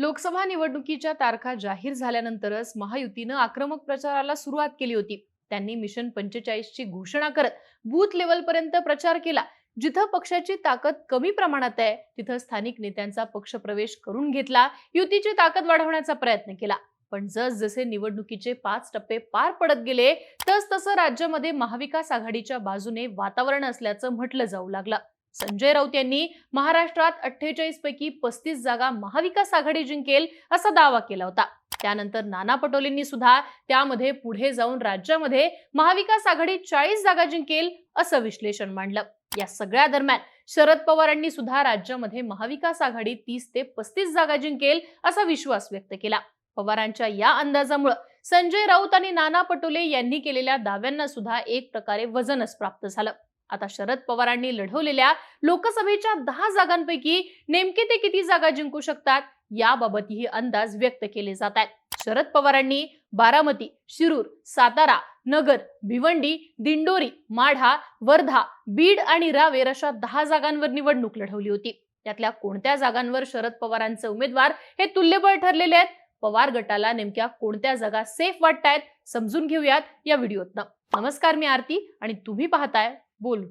लोकसभा निवडणुकीच्या तारखा जाहीर झाल्यानंतरच महायुतीनं आक्रमक प्रचाराला सुरुवात केली होती. त्यांनी मिशन पंचेचाळीसची घोषणा करत बूथ लेवलपर्यंत प्रचार केला जिथं पक्षाची ताकद कमी प्रमाणात आहे तिथं स्थानिक नेत्यांचा पक्ष प्रवेश करून घेतला युतीची ताकद वाढवण्याचा प्रयत्न केला. पण जसजसे निवडणुकीचे पाच टप्पे पार पडत गेले तस तसं राज्यामध्ये महाविकास आघाडीच्या बाजूने वातावरण असल्याचं म्हटलं जाऊ लागलं. संजय राऊत यांनी महाराष्ट्रात अठ्ठेचाळीस पैकी पस्तीस जागा महाविकास आघाडी जिंकेल असा दावा केला होता. त्यानंतर नाना पटोलेंनी सुद्धा त्यामध्ये पुढे जाऊन राज्यामध्ये महाविकास आघाडी चाळीस जागा जिंकेल असं विश्लेषण मांडलं. या सगळ्या दरम्यान शरद पवारांनी सुद्धा राज्यामध्ये महाविकास आघाडी तीस ते पस्तीस जागा जिंकेल असा विश्वास व्यक्त केला. पवारांच्या या अंदाजामुळे संजय राऊत आणि नाना पटोले यांनी केलेल्या दाव्यांना सुद्धा एक प्रकारे वजनच प्राप्त झालं. आता शरद पवारांनी लढवलेल्या लोकसभेच्या दहा जागांपैकी नेमके ते किती जागा जिंकू शकतात याबाबतही अंदाज व्यक्त केले जात आहेत. शरद पवारांनी बारामती शिरूर सातारा नगर भिवंडी दिंडोरी माढा वर्धा बीड आणि रावेर अशा दहा जागांवर निवडणूक लढवली होती. त्यातल्या कोणत्या जागांवर शरद पवारांचे उमेदवार हे तुल्यबळ ठरलेले आहेत? पवार गटाला नेमक्या कोणत्या जागा सेफ वाटतायत? समजून घेऊयात या व्हिडिओतनं. नमस्कार मी आरती आणि तुम्ही पाहताय बोल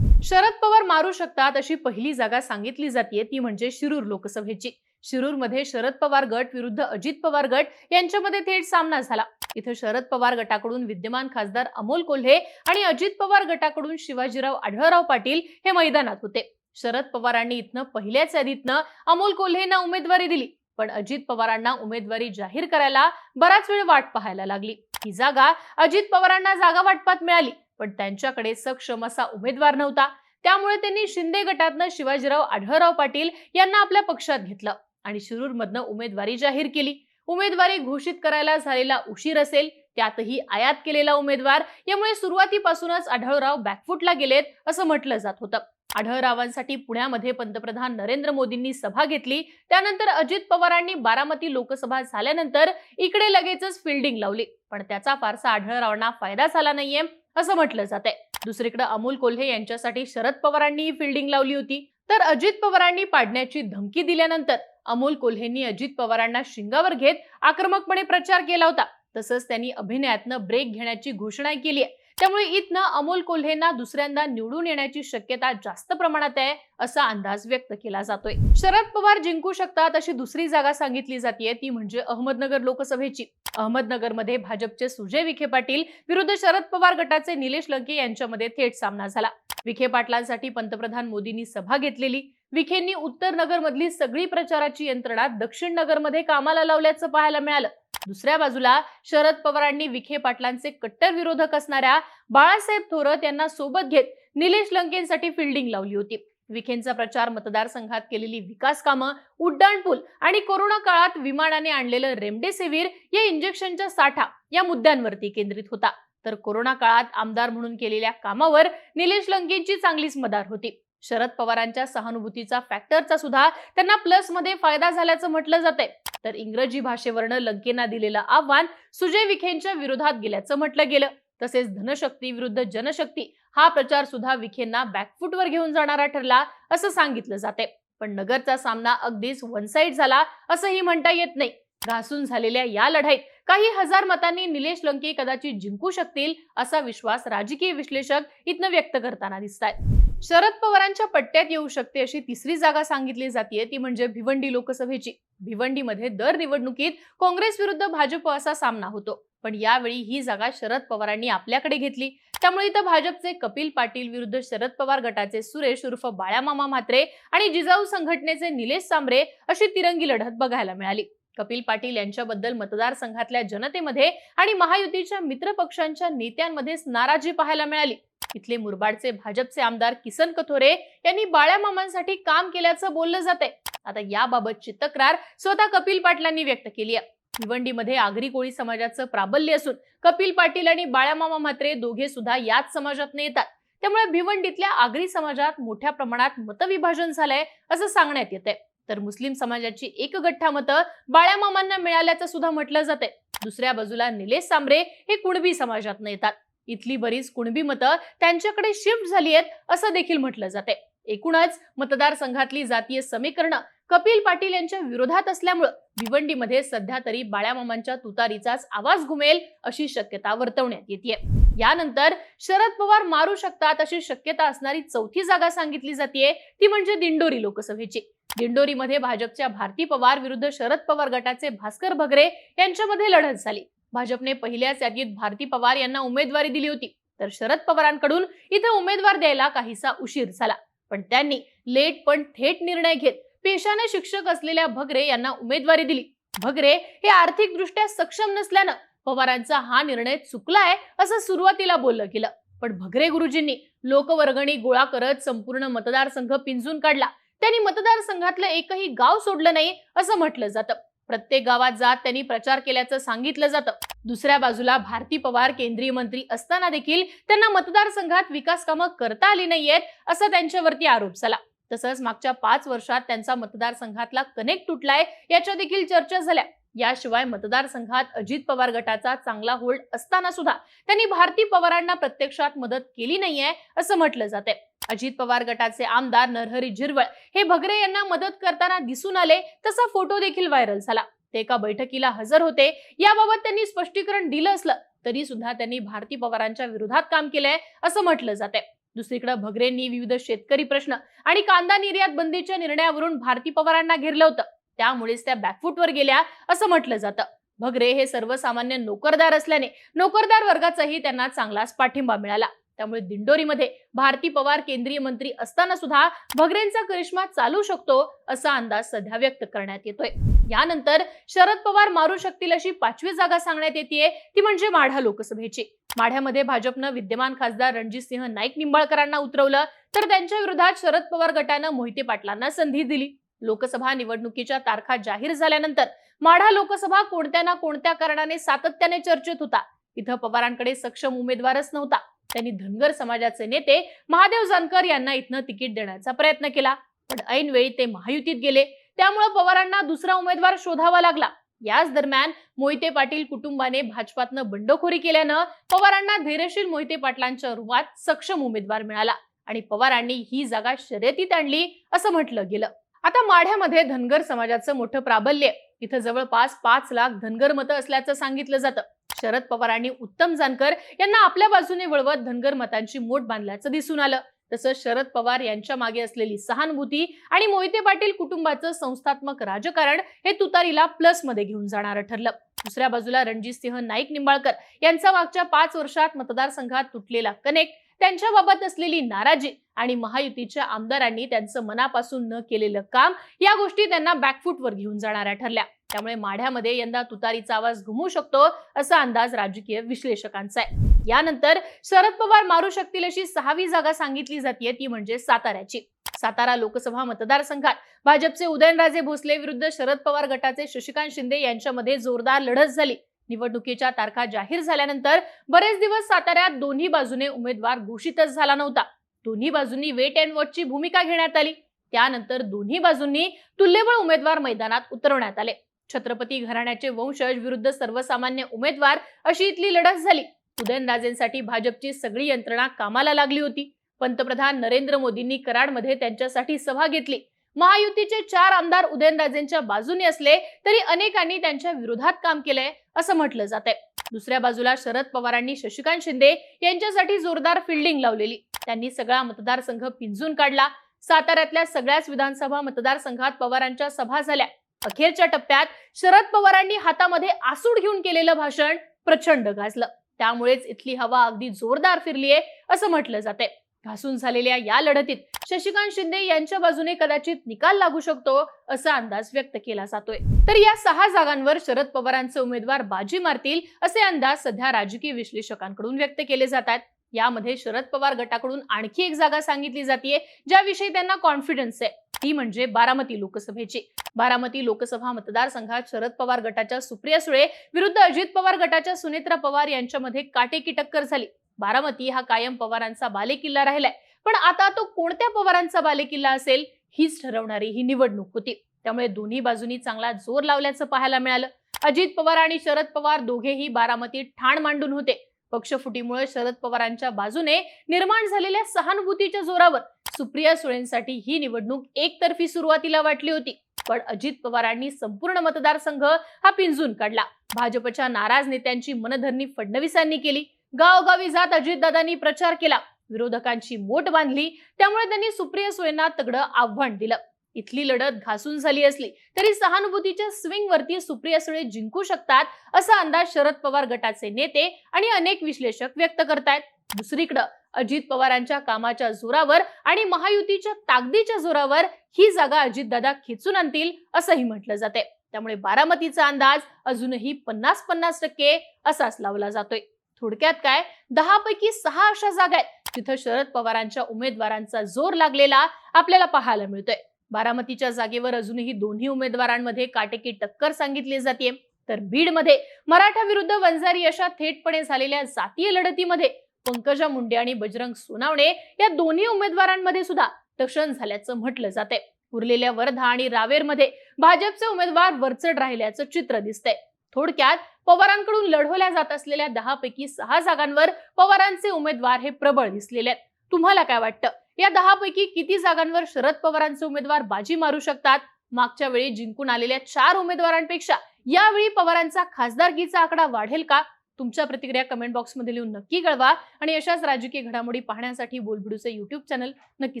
शरद पवार मारू शकतात अशी पहिली जागा सांगितली जाते ती म्हणजे शिरूर लोकसभेची. शिरूरमध्ये शरद पवार गट विरुद्ध अजित पवार गट यांच्यामध्ये थेट सामना झाला. इथं शरद पवार गटाकडून विद्यमान खासदार अमोल कोल्हे आणि अजित पवार गटाकडून शिवाजीराव आढळराव पाटील हे मैदानात होते. शरद पवारांनी इथनं पहिल्याच यादीतनं अमोल कोल्हेंना उमेदवारी दिली. पण अजित पवारांना उमेदवारी जाहीर करायला बराच वेळ वाट पाहायला लागली. ही जागा अजित पवारांना जागा वाटपात मिळाली. पण त्यांच्याकडे सक्षम असा उमेदवार नव्हता. त्यामुळे त्यांनी शिंदे गटातनं शिवाजीराव आढळराव पाटील यांना आपल्या पक्षात घेतलं आणि शिरूरमधनं उमेदवारी जाहीर केली. उमेदवारी घोषित करायला झालेला उशीर असेल त्यातही आयात केलेला उमेदवार यामुळे सुरुवातीपासूनच आढळराव बॅकफुटला गेलेत असं म्हटलं जात होतं. आढळरावांसाठी पुण्यामध्ये पंतप्रधान नरेंद्र मोदींनी सभा घेतली. त्यानंतर अजित पवारांनी बारामती लोकसभा झाल्यानंतर इकडे लगेचच फिल्डिंग लावली. पण त्याचा फारसा आढळरावांना फायदा झाला नाहीये असं म्हटलं जाते दुसरीकडे अमोल कोल्हे यांच्यासाठी शरद पवारांनी फिल्डिंग लावली होती. तर अजित पवारांनी पाडण्याची धमकी दिल्यानंतर अमोल कोल्हेंनी अजित पवारांना शिंगावर घेत आक्रमकपणे प्रचार केला होता. तसंच त्यांनी अभिनयातनं ब्रेक घेण्याची घोषणा केली आहे. त्यामुळे इथनं अमोल कोल्हेंना दुसऱ्यांदा निवडून येण्याची शक्यता जास्त प्रमाणात आहे असा अंदाज व्यक्त केला जातोय. शरद पवार जिंकू शकतात अशी दुसरी जागा सांगितली जाते ती म्हणजे अहमदनगर लोकसभेची. अहमदनगरमध्ये भाजपचे सुजय विखे पाटील विरुद्ध शरद पवार गटाचे निलेश लंके यांच्यामध्ये थेट सामना झाला. विखे पाटलांसाठी पंतप्रधान मोदींनी सभा घेतलेली. विखेंनी उत्तर नगरमधली सगळी प्रचाराची यंत्रणा दक्षिण नगरमध्ये कामाला लावल्याचं पाहायला मिळालं. दुसऱ्या बाजूला शरद पवारांनी विखे पाटलांचे कट्टर विरोधक असणाऱ्या बाळासाहेब थोरत यांना सोबत घेत निलेश लंकेंसाठी फिल्डिंग लावली होती. विखेंचा प्रचार मतदारसंघात केलेली विकास कामं उड्डाणपूल आणि कोरोना काळात विमानाने आणलेलं रेमडेसिवीर या इंजेक्शनचा साठा या मुद्द्यांवरती केंद्रित होता. तर कोरोना काळात आमदार म्हणून केलेल्या कामावर निलेश लंकेंची चांगलीच मदार होती. शरद पवारांच्या सहानुभूतीचा फॅक्टरचा सुद्धा त्यांना प्लसमध्ये फायदा झाल्याचं म्हटलं जाते तर इंग्रजी भाषेवरनं लंकेना दिलेलं आव्हान सुजय विखेंच्या विरोधात गेल्याचं म्हटलं गेलं. तसेच धनशक्ती विरुद्ध जनशक्ती हा प्रचार सुद्धा विखेंना बॅकफुटवर घेऊन जाणारा ठरला असं सांगितलं जाते पण नगरचा सामना अगदीच वन साईड झाला असंही म्हणता येत नाही. घासून झालेल्या या लढाईत काही हजार मतांनी निलेश लंके कदाचित जिंकू शकतील असा विश्वास राजकीय विश्लेषक इथनं व्यक्त करताना दिसत आहेत शरद पवारांच्या पट्ट्यात येऊ शकते अशी तिसरी जागा सांगितली जाते ती म्हणजे भिवंडी लोकसभेची. भिवंडीमध्ये दर निवडणुकीत काँग्रेस विरुद्ध भाजप असा सामना होतो. पण यावेळी ही जागा शरद पवारांनी आपल्याकडे घेतली. त्यामुळे इथं भाजपचे कपिल पाटील विरुद्ध शरद पवार गटाचे सुरेश उर्फ बाळामामा म्हात्रे आणि जिजाऊ संघटनेचे निलेश सांबरे अशी तिरंगी लढत बघायला मिळाली. कपिल पाटील यांच्याबद्दल मतदारसंघातल्या जनतेमध्ये आणि महायुतीच्या मित्रपक्षांच्या नेत्यांमध्येच नाराजी पाहायला मिळाली. इथले मुरबाडचे भाजपचे आमदार किसन कथोरे यांनी बाळ्यामामांसाठी काम केल्याचं बोललं जाते आता याबाबतची तक्रार स्वतः कपिल पाटलांनी व्यक्त केली आहे. भिवंडीमध्ये आगरी कोळी समाजाचं प्राबल्य असून कपिल पाटील आणि बाळ्यामामा म्हात्रे दोघे सुद्धा याच समाजातून येतात. त्यामुळे भिवंडीतल्या आगरी समाजात मोठ्या प्रमाणात मतविभाजन झालंय असं सांगण्यात येते तर मुस्लिम समाजाची एक गठ्ठा मतं बाळ्यामामांना मिळाल्याचं सुद्धा म्हटलं जाते दुसऱ्या बाजूला निलेश सांबरे हे कुणबी समाजातून येतात. इथली बरीच कुणबी मतं त्यांच्याकडे शिफ्ट झाली आहेत असं देखील म्हटलं जाते. एकूणच मतदारसंघातली जातीय समीकरणं कपिल पाटील यांच्या विरोधात असल्यामुळं भिवंडीमध्ये सध्या तरी बाळ्यामामांच्या तुतारीचाच आवाज घुमेल अशी शक्यता वर्तवण्यात येते यानंतर शरद पवार मारू शकतात अशी शक्यता असणारी चौथी जागा सांगितली जाते ती म्हणजे दिंडोरी लोकसभेची. दिंडोरीमध्ये भाजपच्या भारती पवार विरुद्ध शरद पवार गटाचे भास्कर भगरे यांच्यामध्ये लढत झाली. भाजपने पहिल्याच यादीत भारती पवार यांना उमेदवारी दिली होती. तर शरद पवारांकडून इथे उमेदवार द्यायला काहीसा उशीर झाला. पण त्यांनी लेट पण थेट निर्णय घेत पेशाने शिक्षक असलेल्या भगरे यांना उमेदवारी दिली. भगरे हे आर्थिकदृष्ट्या सक्षम नसल्यानं पवारांचा हा निर्णय चुकलाय असं सुरुवातीला बोललं गेलं. पण भगरे गुरुजींनी लोकवर्गणी गोळा करत संपूर्ण मतदारसंघ पिंजून काढला. त्यांनी मतदारसंघातलं एकही गाव सोडलं नाही असं म्हटलं जातं. प्रत्येक गावात जात त्यांनी प्रचार केल्याचं सांगितलं जातं. दुसऱ्या बाजूला भारती पवार केंद्रीय मंत्री असताना देखील त्यांना मतदारसंघात विकास कामं करता आली नाहीयेत असा त्यांच्यावरती आरोप झाला. तसंच मागच्या पाच वर्षात त्यांचा मतदारसंघातला कनेक्ट तुटलाय याच्या देखील चर्चा झाल्या. याशिवाय मतदारसंघात अजित पवार गटाचा चांगला होल्ड असताना सुद्धा त्यांनी भारती पवारांना प्रत्यक्षात मदत केली नाहीये असं म्हटलं जाते अजित पवार गटाचे आमदार नरहरी झिरवळ हे भगरे यांना मदत करताना दिसून आले तसा फोटो देखील व्हायरल झाला. ते एका बैठकीला हजर होते. याबाबत त्यांनी स्पष्टीकरण दिलं असलं तरी सुद्धा त्यांनी भारती पवारांच्या विरोधात काम केलंय असं म्हटलं जाते दुसरीकडे भगरेंनी विविध शेतकरी प्रश्न आणि कांदा निर्यात बंदीच्या निर्णयावरून भारती पवारांना घेरलं होतं. त्यामुळेच त्या बॅकफुटवर गेल्या असं म्हटलं जातं. भगरे हे सर्वसामान्य नोकरदार असल्याने नोकरदार वर्गाचाही त्यांना चांगलाच पाठिंबा मिळाला. त्यामुळे दिंडोरीमध्ये भारती पवार केंद्रीय मंत्री असताना सुद्धा भगरेंचा करिश्मा चालू शकतो असा अंदाज सध्या व्यक्त करण्यात येतोय. यानंतर शरद पवार मारू शकतील अशी पाचवी जागा सांगण्यात येते ती म्हणजे माढा लोकसभेची. माढ्यामध्ये भाजपनं विद्यमान खासदार रणजितसिंह नाईक निंबाळकरांना उतरवलं तर त्यांच्या विरोधात शरद पवार गटानं मोहिते पाटलांना संधी दिली. लोकसभा निवडणुकीच्या तारखा जाहीर झाल्यानंतर माढा लोकसभा कोणत्या ना कोणत्या कारणाने सातत्याने चर्चेत होता. इथं पवारांकडे सक्षम उमेदवारच नव्हता. त्यांनी धनगर समाजाचे नेते महादेव जानकर यांना इथनं तिकीट देण्याचा प्रयत्न केला. पण ऐनवेळी ते महायुतीत गेले. त्यामुळे पवारांना दुसरा उमेदवार शोधावा लागला. याच दरम्यान मोहिते पाटील कुटुंबाने भाजपातनं बंडखोरी केल्यानं पवारांना धैर्यशील मोहिते पाटलांच्या रूपात सक्षम उमेदवार मिळाला आणि पवारांनी ही जागा शर्यतीत आणली असं म्हटलं गेलं. आता माढ्यामध्ये धनगर समाजाचं मोठं प्राबल्य. इथं जवळपास पाच लाख धनगर मतं असल्याचं सांगितलं जातं. शरद पवारांनी उत्तम जानकर यांना आपल्या बाजूने वळवत धनगर मतांची मोठ बांधल्याचं दिसून आलं. तसंच शरद पवार यांच्या मागे असलेली सहानुभूती आणि मोहिते पाटील कुटुंबाचं संस्थात्मक राजकारण हे तुतारीला प्लसमध्ये घेऊन जाणारं ठरलं. दुसऱ्या बाजूला रणजितसिंह नाईक निंबाळकर यांचा मागच्या पाच वर्षात मतदारसंघात तुटलेला कनेक्ट त्यांच्याबाबत असलेली नाराजी आणि महायुतीच्या आमदारांनी त्यांचं मनापासून न केलेलं काम या गोष्टी त्यांना बॅकफुटवर घेऊन जाणाऱ्या ठरल्या. त्यामुळे माढ्यामध्ये यंदा तुतारीचा आवाज घुमू शकतो असा अंदाज राजकीय विश्लेषकांचा आहे. यानंतर शरद पवार मारू शकतील अशी सहावी जागा सांगितली जाते ती म्हणजे साताऱ्याची. सातारा लोकसभा मतदारसंघात भाजपचे उदयनराजे भोसले विरुद्ध शरद पवार गटाचे शशिकांत शिंदे यांच्यामध्ये जोरदार लढत झाली. निवडणुकीच्या तारखा जाहीर झाल्यानंतर बरेच दिवस साताऱ्यात दोन्ही बाजूने उमेदवार घोषितच झाला नव्हता. दोन्ही बाजूंनी वेट अँड वॉचची भूमिका घेण्यात आली. त्यानंतर दोन्ही बाजूंनी तुल्यबळ उमेदवार मैदानात उतरवण्यात आले. छत्रपती घराण्याचे वंशज विरुद्ध सर्वसामान्य उमेदवार अशी इथली लढत झाली. उदयनराजेंसाठी भाजपची सगळी यंत्रणा कामाला लागली होती. पंतप्रधान नरेंद्र मोदींनी कराडमध्ये त्यांच्यासाठी सभा घेतली. महायुतीचे चार आमदार उदयनराजेंच्या बाजूने असले तरी अनेकांनी त्यांच्या विरोधात काम केलंय असं म्हटलं जात दुसऱ्या बाजूला शरद पवारांनी शशिकांत शिंदे यांच्यासाठी जोरदार फिल्डिंग लावलेली. त्यांनी सगळा मतदारसंघ पिंजून काढला. साताऱ्यातल्या सगळ्याच विधानसभा मतदारसंघात पवारांच्या सभा झाल्या. अखेरच्या टप्प्यात शरद पवारांनी हातामध्ये आसूड घेऊन केलेलं भाषण प्रचंड गाजलं. त्यामुळेच इथली हवा अगदी जोरदार फिरलीये असं म्हटलं जाते घासून झालेल्या या लढतीत शशिकांत शिंदे यांच्या बाजूने कदाचित निकाल लागू शकतो असा अंदाज व्यक्त केला जातोय. तर या सहा जागांवर शरद पवारांचे उमेदवार बाजी मारतील असे अंदाज सध्या राजकीय विश्लेषकांकडून व्यक्त केले जात आहेत यामध्ये शरद पवार गटाकडून आणखी एक जागा सांगितली जाते ज्याविषयी त्यांना कॉन्फिडन्स आहे. ती म्हणजे बारामती लोकसभेची. बारामती लोकसभा मतदारसंघात शरद पवार गटाच्या सुप्रिया सुळे विरुद्ध अजित पवार गटाच्या सुनेत्रा पवार यांच्यामध्ये काटेकी टक्कर झाली. बारामती हा कायम पवारांचा बालेकिल्ला राहिलाय. पण आता तो कोणत्या पवारांचा बालेकिल्ला असेल हीच ठरवणारी ही निवडणूक होती. त्यामुळे दोन्ही बाजूनी चांगला जोर लावल्याचं पाहायला मिळालं. अजित पवार आणि शरद पवार दोघेही बारामतीत ठाण मांडून होते. पक्षफुटीमुळे शरद पवारांच्या बाजूने निर्माण झालेल्या सहानुभूतीच्या जोरावर सुप्रिया सुळेंसाठी ही निवडणूक एकतर्फी सुरुवातीला वाटली होती. पण अजित पवारांनी संपूर्ण मतदारसंघ हा पिंजून काढला. भाजपच्या नाराज नेत्यांची मनधरणी फडणवीसांनी केली. गावगावी जात अजितदादांनी प्रचार केला. विरोधकांची मोट बांधली. त्यामुळे त्यांनी सुप्रिया सुळेंना तगडं आव्हान दिलं. इथली लढत घासून झाली असली तरी सहानुभूतीच्या स्विंग वरती सुप्रिया सुळे जिंकू शकतात असा अंदाज शरद पवार गटाचे नेते आणि अनेक विश्लेषक व्यक्त करतायत. दुसरीकडं अजित पवारांच्या कामाच्या जोरावर आणि महायुतीच्या ताकदीच्या जोरावर ही जागा अजितदादा खेचून आणतील असंही म्हटलं जाते त्यामुळे बारामतीचा अंदाज अजूनही पन्नास पन्नास टक्के असाच लावला जातोय. थोडक्यात काय? दहा पैकी सहा अशा जागा आहेत तिथं शरद पवारांच्या उमेदवारांचा जोर लागलेला आपल्याला पाहायला मिळतोय. बारामतीच्या जागेवर अजूनही दोन्ही उमेदवारांमध्ये काटेकी टक्कर सांगितली जाते तर बीडमध्ये मराठा विरुद्ध वंजारी अशा थेटपणे झालेल्या जातीय लढतीमध्ये पंकजा मुंडे आणि बजरंग सोनावणे या दोन्ही उमेदवारांमध्ये सुद्धा टशन झाल्याचं म्हटलं जाते उरलेल्या वर्धा आणि रावेरमध्ये भाजपचे उमेदवार वरचढ राहिल्याचं चित्र दिसतंय. थोडक्यात पवारांकडून लढवल्या जात असलेल्या दहा पैकी सहा जागांवर पवारांचे उमेदवार हे प्रबळ दिसलेले आहेत. तुम्हाला काय वाटतं? या दहा पैकी किती जागांवर शरद पवारांचे उमेदवार बाजी मारू शकतात? मागच्या वेळी जिंकून आलेल्या चार उमेदवारांपेक्षा यावेळी पवारांचा खासदारकीचा आकडा वाढेल का? तुमच्या प्रतिक्रिया कमेंट बॉक्समध्ये लिहून नक्की कळवा आणि अशाच राजकीय घडामोडी पाहण्यासाठी बोलबिडूचे युट्यूब चॅनल नक्की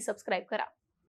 सबस्क्राईब करा.